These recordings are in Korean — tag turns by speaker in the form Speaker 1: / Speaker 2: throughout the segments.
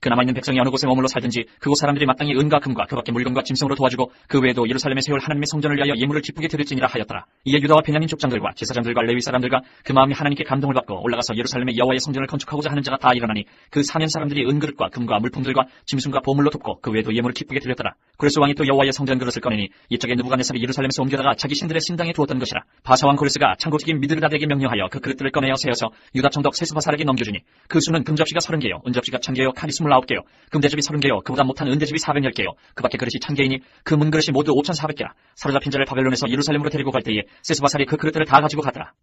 Speaker 1: 그 남아있는 백성이 어느 곳에 머물러 살든지 그곳 사람들이 마땅히 은과 금과 그 밖에 물건과 짐승으로 도와주고 그 외에도 예루살렘에 세울 하나님의 성전을 위하여 예물을 기쁘게 드릴지니라 하였더라. 이에 유다와 베냐민 족장들과 제사장들과 레위 사람들과 그 마음이 하나님께 감동을 받고 올라가서 예루살렘에 여호와의 성전을 건축하고자 하는 자가 다 일어나니 그 사면 사람들이 은그릇과 금과 물품들과 짐승과 보물로 돕고 그 외에도 예물을 기쁘게 드렸더라. 그래서 왕이 또 여호와의 성전 그릇을 꺼내니 이쪽에 느부갓네살이 예루살렘에서 옮겨다가 자기 신들의 신당에 두었던 것이라 바사왕 고레스가 창고직인 미드르다에게 명령하여 그 그릇들을 꺼내어 세워서 유다 총독 세스바살에게 넘겨주니 그 수는 금접시가 서른 개요 은접시가 천 개요 칼이 스물아홉 개요 금대접이 서른 개요 그보다 못한 은대접이 사백열 개요. 그 밖에 그릇이 천 개이니 그 문그릇이 모두 오천사백 개라. 사로잡힌 자를 바벨론에서 예루살렘으로 데리고 갈 때에 세스바살이 그 그릇들을 다 가지고 가더라.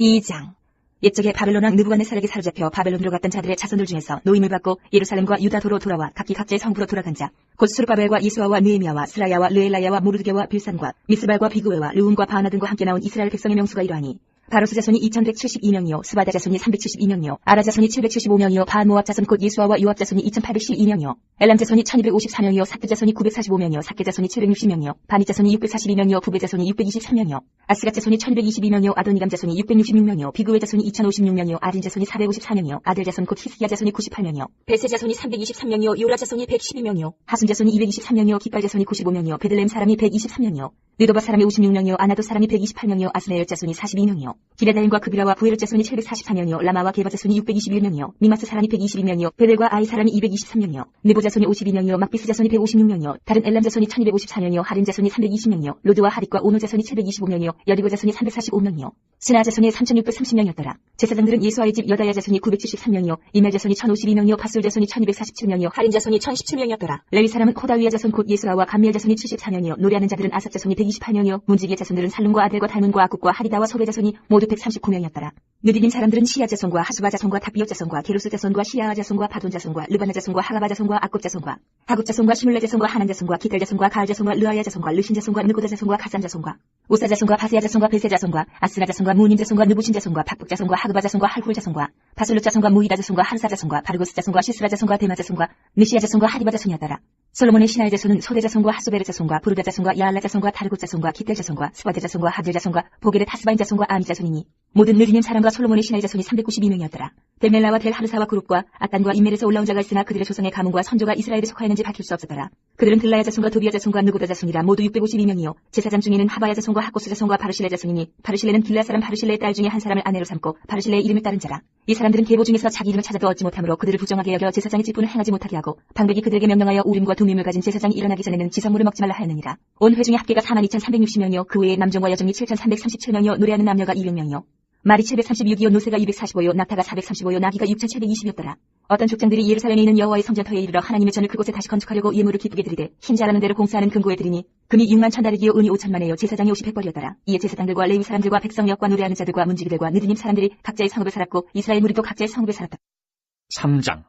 Speaker 2: 2장 옛적에 바벨론 왕 느부갓네살에게 사로잡혀 바벨론으로 갔던 자들의 자손들 중에서 노임을 받고 예루살렘과 유다도로 돌아와 각기 각자의 성부로 돌아간 자. 곧 수르바벨과 이수아와 느에미아와 스라야와 르엘라야와 모르드게와 빌산과 미스발과 비그웨와 르운과 바나 등과 함께 나온 이스라엘 백성의 명수가 이러하니 바로스 자손이 2172명이요 스바다 자손이 372명이요 아라 자손이 775명이요 반모압 자손 곧 예수아와 요압 자손이 2812명이요 엘람 자손이 1254명이요 사트 자손이 945명이요 사케 자손이 760명이요 바니 자손이 642명이요 부베 자손이 623명이요 아스가 자손이 1222명이요 아도니감 자손이 666명이요 비그웨 자손이 2056명이요 아린 자손이 454명이요 아들 자손 곧 히스기야 자손이 98명이요 베세 자손이 323명이요 요라 자손이 112명이요 하순 자손이 223명이요 기빨 자손이 95명이요 베들레헴 사람이 123명이요 느도바 사람이 56명이요 아나도 사람이 128명이요 아스네엘 자손이 42명이요 기레다임과 그비라와 부에르 자손이 744명이요 라마와 게바 자손이 621명이요 미마스 사람이 122명이요 베델과 아이 사람이 223명이요 느보 자손이 52명이요 막비스 자손이 156명이요 다른 엘람 자손이 1254명이요 하린 자손이 320명이요 로드와 하릿과 오노 자손이 725명이요 여리고 자손이 345명이요 스나 자손이 3630명이었더라. 제사장들은 예수아의 집 여다야 자손이 973명이요. 이멜 자손이 1052명이요. 파술 자손이 1247명이요. 하린 자손이 1017명이었더라. 레위 사람은 코다위아 자손 곧 예수아와 감미엘 자손이 74명이요. 노래하는 자들은 아삽 자손이 128명이요. 문지기의 자손들은 살룸과 아들과 달문과 아국과 하리다와 소베 자손이 모두 139명이었더라. 느디님 사람들은 시야 자손과 하수바 자손과 타비오 자손과 게루스 자손과 시야아 자손과 바돈 자손과 르바나 자손과 하가바 자손과 아굽 자손과 하굽 자손과 시물레 자손과 하난 자손과 기텔 자손과 가을 자손과 르아야 자손과 르신 자손과 느고다 자손과 가산 자손과 오사 자손과 바세야 자손과 베세 자손과 아스나 자손과 자손과 느부신 자손과 박북 자손과 하그바 자손과 할훌 자손과 바슬루 자손과 무이다 자손과 하르사 자손과 바르고스 자손과 시스라 자손과 데마 자손과 느시야 자손과 하리바 자손이었더라. 솔로몬의 신하의 자손은 소대 자손과 하소베르 자손과 부르다 자손과 야알라 자손과 다르고 자손과 기텔 자손과 스바데 자손과 하들 자손과 보게르 타스바인 자손과 아미 자손이니 모든 느리님 사람과 솔로몬의 신하의 자손이 392명이었더라. 델멜라와 델 하르사와 그룹과 아단과 인멜에서 올라온 자가 있으나 그들의 조상의 가문과 선조가 이스라엘에 속하였는지 밝힐 수 없었더라. 그들은 들라야 자손과 도비야 자손과 누구다 자손이라 모두 652명이요. 제사장 중에는 하바야 자손과 하코스 자손과 바르실레 자손이니 바르실레는 길라 사람 바르실레의 딸 중에 한 사람을 아내로 삼고 바르실레의 이름을 따른 자라. 이 사람들은 계보 중에서 자기 이름을 찾아도 얻지 못하므로 그들을 부정하게 여겨 제사장의 직분을 행하지 못하게 하고 방백이 그들에게 명령하여 우림과 두밈을 가진 제사장이 일어나기 전에는 지성물을 먹지 말라 하였느니라. 온 회중의 합계가 42,360명이요. 그 외에 남정과 여정이 7,337명이요. 노래하는 남녀가 200명이요. 말이 736이요 노새가 245요 낙타가 435요 나기가 6720이었더라. 어떤 족장들이 예루살렘에 있는 여호와의 성전터에 이르러 하나님의 전을 그곳에 다시 건축하려고 예물을 기쁘게 드리되 힘자라는 대로 공사하는 금고에 드리니 금이 6만 천다르기요 은이 5천만에요 제사장이 50 백벌이었더라. 이에 제사장들과 레위 사람들과 백성 역과 노래하는 자들과 문지기들과 느드님 사람들이 각자의 성읍에 살았고 이스라엘 무리도 각자의 성읍에 살았다.
Speaker 1: 3장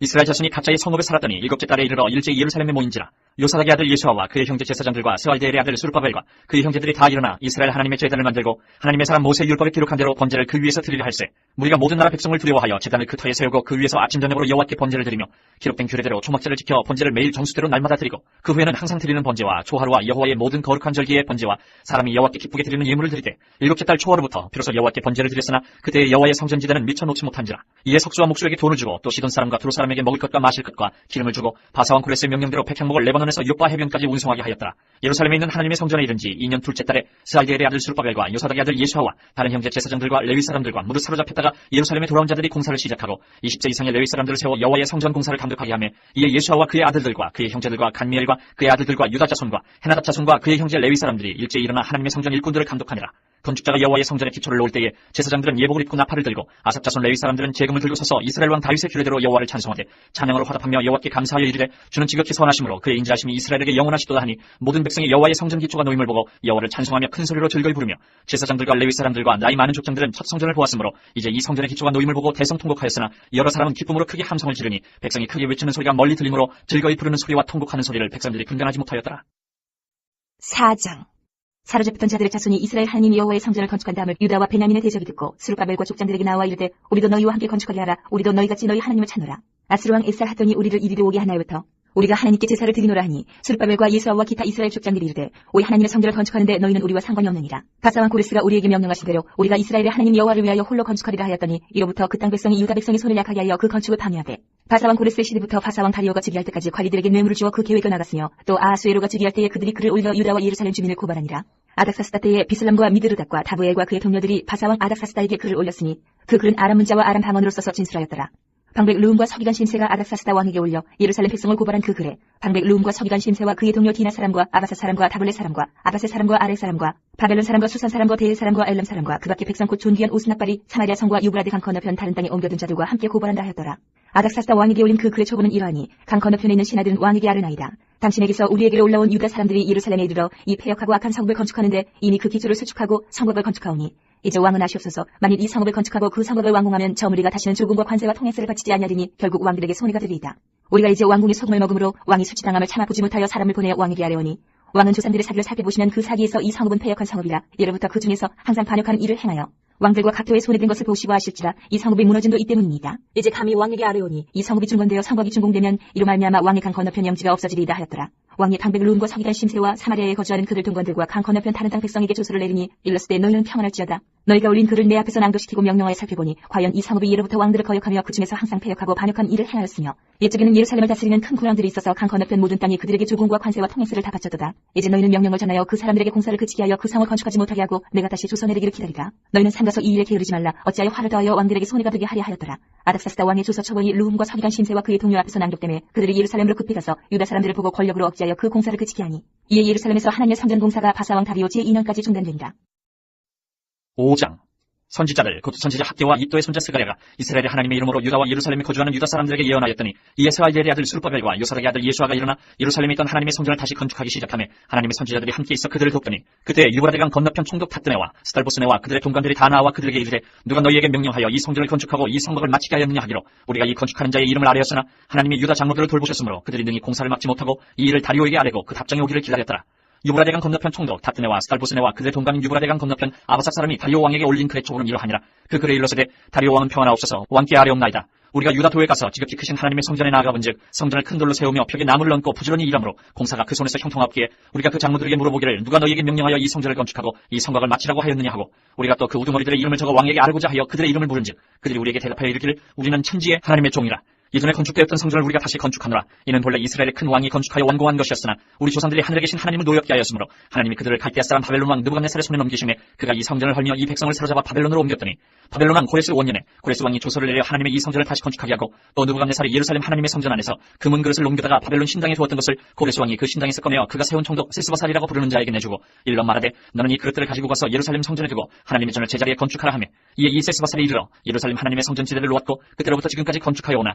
Speaker 1: 이스라엘 자손이 각자의 성읍에 살았더니 일곱째 달에 이르러 일제히 예루살렘에 모인지라 요사닥의 아들 예수아와 그의 형제 제사장들과 스알데엘의 아들 수르바벨과 그의 형제들이 다 일어나 이스라엘 하나님의 제단을 만들고 하나님의 사람 모세 율법에 기록한 대로 번제를 그 위에서 드리려 할세 우리가 모든 나라 백성을 두려워하여 제단을 그 터에 세우고 그 위에서 아침 저녁으로 여호와께 번제를 드리며 기록된 규례대로 초막제를 지켜 번제를 매일 정수대로 날마다 드리고 그 후에는 항상 드리는 번제와 초하루와 여호와의 모든 거룩한 절기의 번제와 사람이 여호와께 기쁘게 드리는 예물을 드리되 일곱째 달 초하루부터 비로소 여호와께 번제를 드렸으나 그때의 여호와의 성전 지대는 미쳐 놓지 못한지라 이에 석수와 목수에게 돈을 주고 또 시돈 사람과 두로 사람에게 먹을 것과 마실 것과 기름을 주고 바사왕 쿠레스의 명령대로 백향목을 레바논에서 요빠 해변까지 운송하게 하였더라. 예루살렘에 있는 하나님의 성전에 이른 지 2년 둘째 달에 스알디엘의 아들 수르바벨과 요사닥의 아들 예수아와 다른 형제 제사장들과 레위 사람들과 모두 사로잡혔다가 예루살렘에 돌아온 자들이 공사를 시작하고 20세 이상의 레위 사람들을 세워 여호와의 성전 공사를 감독하게 하며 이에 예수아와 그의 아들들과 그의 형제들과 간미엘과 그의 아들들과 유다 자손과 헤나답 자손과 그의 형제 레위 사람들이 일제히 일어나 하나님의 성전 일꾼들을 감독하니라. 건축자가 여호와의 성전에 기초를 놓을 때에 제사장들은 예복을 입고 나팔을 들고 아삽 자손 레위 사람들은 재금을 들고 서서 이스라엘 왕 다윗의 규례대로 여호와를 찬송하되 찬양으로 화답하며 여호와께 감사하여 이르되 주는 지극히 선하심으로 그의 인자하심이 이스라엘에게 영원하시도다 하니 모든 백성이 여호와의 성전 기초가 놓임을 보고 여호와를 찬송하며 큰 소리로 즐거이 부르며 제사장들과 레위 사람들과 나이 많은 족장들은 첫 성전을 보았으므로 이제 이 성전의 기초가 놓임을 보고 대성통곡하였으나 여러 사람은 기쁨으로 크게 함성을 지르니 백성이 크게 외치는 소리가 멀리 들리므로 즐거이 부르는 소리와 통곡하는 소리를 백성들이 분간하지 못하였더라.
Speaker 2: 4장 사로잡혔던 자들의 자손이 이스라엘 하나님 여호와의 성전을 건축한 다음을 유다와 베냐민의 대적이 듣고 스룹바벨과 족장들에게 나와 이르되 우리도 너희와 함께 건축하게 하라. 우리도 너희같이 너희 하나님을 찾노라. 아스루 왕 에살 하더니 우리를 이리로 오게 하나요부터 우리가 하나님께 제사를 드리노라 하니 스룹바벨과 예수아와 기타 이스라엘 족장들이 이르되 오 하나님의 성전을 건축하는데 너희는 우리와 상관이 없느니라. 바사왕 고레스가 우리에게 명령하신 대로 우리가 이스라엘의 하나님 여호와를 위하여 홀로 건축하리라 하였더니 이로부터 그 땅 백성이 유다 백성의 손을 약하게 하여 그 건축을 방해하되 바사왕 고레스의 시대부터 바사왕 다리오가 즉위할 때까지 관리들에게 뇌물을 주어 그 계획을 나갔으며 또 아하수에로가 즉위할 때에 그들이 그를 올려 유다와 예루살렘 주민을 고발하니라 아닥사스다 때에 비슬람과 미드르닥과 다부엘과 그의 동료들이 바사왕 아닥사스다에게 글을 올렸으니 그 글은 아람 문자와 아람 방언으로 써서 진술하였더라. 방백 루움과 서기관 심세가 아닥사스다 왕에게 올려 예루살렘 백성을 고발한 그 글에 방백 루움과 서기관 심세와 그의 동료 디나 사람과 아바사 사람과 다블레 사람과 아바세 사람과 아레 사람과 바벨론 사람과 수산 사람과 데일 사람과 엘람 사람과 그 밖에 백성 곧 존귀한 오스낙발이 사마리아 성과 유브라데 강 건너편 다른 땅에 옮겨둔 자들과 함께 고발한다 하였더라. 아닥사스다 왕에게 올린 그 글의 초보는 이러하니 강 건너편에 있는 신하들은 왕에게 아르나이다. 당신에게서 우리에게로 올라온 유다 사람들이 예루살렘에 이르러 이 폐역하고 악한 성읍을 건축하는데 이미 그 기초를 수축하고 성읍을 건축하오니 이제 왕은 아시옵소서 만일 이 성읍을 건축하고 그 성읍을 완공하면 저 무리가 다시는 조금과 관세와 통행세를 바치지 아니하리니 결국 왕들에게 손해가 되리이다. 우리가 이제 왕궁의 소금을 먹음으로 왕이 수치당함을 참아보지 못하여 사람을 보내 왕에게 아뢰오니 왕은 조상들의 사기를 살펴보시면 그 사기에서 이 성읍은 폐역한 성읍이라 예로부터 그 중에서 항상 반역하는 일을 행하여 왕들과 각도에 손해된 것을 보시고 아실지라 이 성읍이 무너진 도 이 때문이니이다. 이제 감히 왕에게 아뢰오니 이 성읍이 중건되어 성곽이 준공되면 이로 말미암아 왕의 강 건너편 영지가 없어지리이다 하였더라. 왕이 방백 루움과 서기관 심세와 사마리아에 거주하는 그들 동관들과 강 건너편 다른 땅 백성에게 조서를 내리니 일렀을 때 너희는 평안할지어다. 너희가 올린 글을 내 앞에서 낭독시키고 명령하여 살펴보니 과연 이 성읍이 예로부터 왕들을 거역하며 그 중에서 항상 폐역하고 반역한 일을 행하였으며 옛적에는 예루살렘을 다스리는 큰 군왕들이 있어서 강 건너편 모든 땅이 그들에게 조공과 관세와 통행세를 다 바쳤도다. 이제 너희는 명령을 전하여 그 사람들에게 공사를 그치게 하여 그 성을 건축하지 못하게 하고 내가 다시 조선해내기를 기다리라. 너희는 삼가서 이 일에 게으르지 말라. 어찌하여 화를 더하여 왕들에게 손해가 되게 하려 하였더라. 아닥사스다 왕의 조서 처벌이 루움과 서기관 심세와 그의 동료 앞에서 낭독되매 그들이 예루살렘으로 급히 가서 유다 사람들을 보고 권력으로 억제하여 그 공사를 그치게 하니 이에 예루살렘에서 하나님의 성전 공사가 바사왕 다리오 제2년까지 중단되니라.
Speaker 1: 5장. 선지자들 곧 선지자 학계와 이또의 손자 스가랴가 이스라엘의 하나님의 이름으로 유다와 예루살렘에 거주하는 유다 사람들에게 예언하였더니 이에 스알디엘의 아들 수르바벨과 요사락의 아들 예수아가 일어나 예루살렘에 있던 하나님의 성전을 다시 건축하기 시작하며 하나님의 선지자들이 함께 있어 그들을 돕더니 그때 유브라데강 건너편 총독 탑드네와 스달보스네와 그들의 동관들이 다 나와 그들에게 이르되 누가 너희에게 명령하여 이 성전을 건축하고 이 성곽을 마치게 하였느냐 하기로 우리가 이 건축하는 자의 이름을 아뢰었으나 하나님이 유다 장로들을 돌보셨으므로 그들이 능히 공사를 막지 못하고 이 일을 다리오에게 아뢰고 그 답장이 오기를 기다렸더라 유브라데강 건너편 총독 타트네와 스탈보스네와 그들의 동감인 유브라데강 건너편 아바삭 사람이 다리오 왕에게 올린 글의 초보는 이러하니라. 그 글에 일러서되 다리오 왕은 평안하옵소서 왕께 아뢰옵나이다. 우리가 유다도에 가서 지극히 크신 하나님의 성전에 나아가본즉 성전을 큰 돌로 세우며 벽에 나무를 얹고 부지런히 일함으로 공사가 그 손에서 형통하기에 우리가 그 장로들에게 물어보기를 누가 너희에게 명령하여 이 성전을 건축하고 이 성곽을 마치라고 하였느냐 하고 우리가 또 그 우두머리들의 이름을 적어 왕에게 아뢰고자 하여 그들의 이름을 물은즉 그들이 우리에게 대답하여 이르기를 우리는 천지의 하나님의 종이라 예전에 건축되었던 성전을 우리가 다시 건축하노라. 이는 본래 이스라엘의 큰 왕이 건축하여 완공한 것이었으나 우리 조상들이 하늘에 계신 하나님을 노엽게 하였으므로 하나님이 그들을 갈대아 사람 바벨론 왕 느부갓네살의 손에 넘기심에 그가 이 성전을 헐며 이 백성을 사로잡아 바벨론으로 옮겼더니 바벨론 왕 고레스 원년에 고레스 왕이 조서를 내려 하나님의 이 성전을 다시 건축하게 하고 또 느부갓네살이 예루살렘 하나님의 성전 안에서 금은 그릇을 옮겨다가 바벨론 신당에 두었던 것을 고레스 왕이 그 신당에서 꺼내어 그가 세운 총독 세스바살이라고 부르는 자에게 내주고 일러 말하되 너는 이 그릇들을 가지고 가서 예루살렘 성전에 두고 하나님의 전을 제자리에 건축하라 하며 이에 이 세스바살이 이르러 예루살렘 하나님의 성전 지대를 놓았고 그때로부터 지금까지 건축하여 오나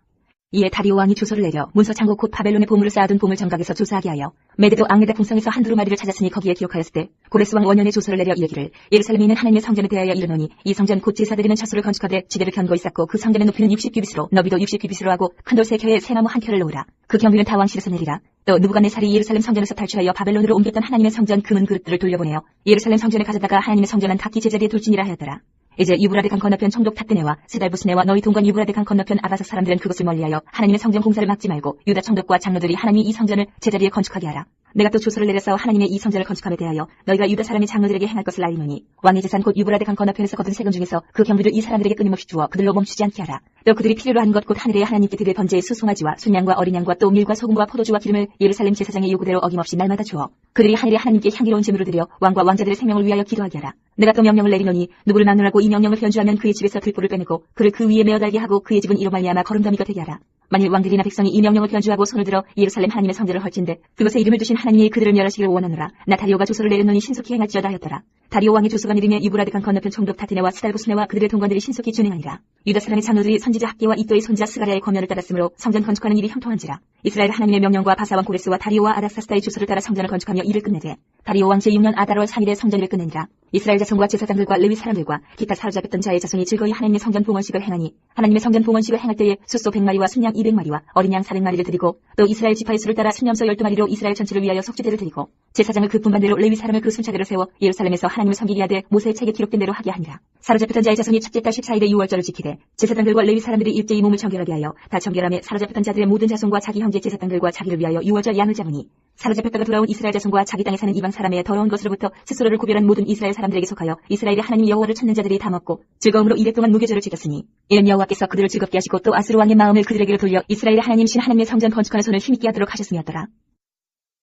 Speaker 2: 이에 다리오 왕이 조서를 내려 문서 창고 곧 바벨론의 보물을 쌓아둔 보물 정각에서 조사하게 하여 메데도 앙레다 풍성에서 한 두루 마리를 찾았으니 거기에 기록하였을 때 고레스 왕 원년에 조서를 내려 이르기를 예루살렘에 있는 하나님의 성전에 대하여 이르노니 이 성전 곧 제사드리는 처소를 건축하되 지대를 견고히 쌓고 그 성전의 높이는 60규빗으로 너비도 60규빗으로 하고 큰 돌 세 켜에 새 나무 한 켜를 놓으라. 그 경비는 다 왕실에서 내리라. 또 누부갓네살이 예루살렘 성전에서 탈출하여 바벨론으로 옮겼던 하나님의 성전 금은 그릇들을 돌려보내어 예루살렘 성전에 가져다가 하나님의 성전은 각기 제자리에 둘지니라 하였더라 이제 유브라데 강 건너편 총독 탑드네와 스달부스네와 너희 동관 유브라데 강 건너편 아바사 사람들은 그것을 멀리하여 하나님의 성전 공사를 막지 말고 유다 총독과 장로들이 하나님이 이 성전을 제자리에 건축하게 하라. 내가 또 조서를 내려서 하나님의 이 성전을 건축함에 대하여 너희가 유다 사람의 장로들에게 행할 것을 알리노니 왕의 재산 곧 유브라데 강 건너편에서 거둔 세금 중에서 그 경비를 이 사람들에게 끊임없이 주어 그들로 멈추지 않게 하라. 또 그들이 필요로 하는 것곧 하늘의 하나님께 드릴 번제의 수송아지와 순양과 어린 양과 또 밀과 소금과 포도주와 기름을 예루살렘 제사장의 요구대로 어김없이 날마다 주어 그들이 하늘의 하나님께 향기로운 제물을 드려 왕과 왕자들의 생명을 위하여 기도하게 하라. 내가 또 명령을 내리노니 누구를 막론하고 이 명령을 변주하면 그의 집에서 들보를 빼내고 그를 그 위에 메어 달게 하고 그의 집은 이로 말미암아 거름더미가 되게 하라. 만일 왕들이나 백성이 이 명령을 변주하고 손을 들어 예루살렘 하나님의 성전을 헐진데 그것에 이름을 두신 하나님이 그들을 멸하시기를 원하노라. 나 다리오가 조서를 내렸노니 신속히 행할지어다 하였더라. 다리오 왕의 조서가 내리며 유브라데강 건너편 총독 타티네와 스달부스네와 그들의 동관들이 신속히 준행하니라. 유다 사람의 장로들이 선지자 학계와 이또의 손자 스가랴의 권면을 따랐으므로 성전 건축하는 일이 형통한지라. 이스라엘 하나님의 명령과 바사왕 고레스와 다리오와 아닥사스다의 조서를 따라 성전을 건축하며 일을 끝내되 다리오 왕 제6년 아달월 3일에 성전을 끝내니라. 이스라엘 자손과 제사장들과 레위 사람들과 기타 사로잡혔던 자의 자손이 즐거이 하나님의 성전 봉헌식을 행하니 하나님의 성전 봉헌식을 행할 때에 숫소 100마리와 순양 200마리와 어린 양 400마리를 드리고 또 이스라엘 지파의 수를 따라 순염소 12마리로 이스라엘 전체를 위하여 속죄제를 드리고 제사장을 그 분반대로 레위 사람을 그 순차대로 세워 예루살렘에서 하나님 을 섬기게 하되 모세의 책에 기록된 대로 하게 하니라. 사로잡혔던 자의 자손이 첫째 달 14일에 6월절을 지키되 제사장들과 레위 사람들이 일제히 몸을 정결하게 하여 다 정결함에 사로잡혔던 자들의 모든 자손과 자기 형제 제사장들과 자기를 위하여 6월절 양을 잡으니 사로잡혔다가 돌아온 이스라엘 자손과 자기 땅에 사는 이방 사람의 더러운 것으로부터 스스로를 구별한 모든 이스라엘 사람들에게 속하여 이스라엘의 하나님 여호와를 찾는 자들이 다 먹고 즐거움으로 이래 동안 무교절을 지켰으니 이는 여호와께서 그들을 즐겁게 하시고 또 아스루 왕의 마음을 그들에게로 돌려 이스라엘의 하나님 신 하나님의 성전 건축하는 손을 힘있게 하도록 하셨음이었더라.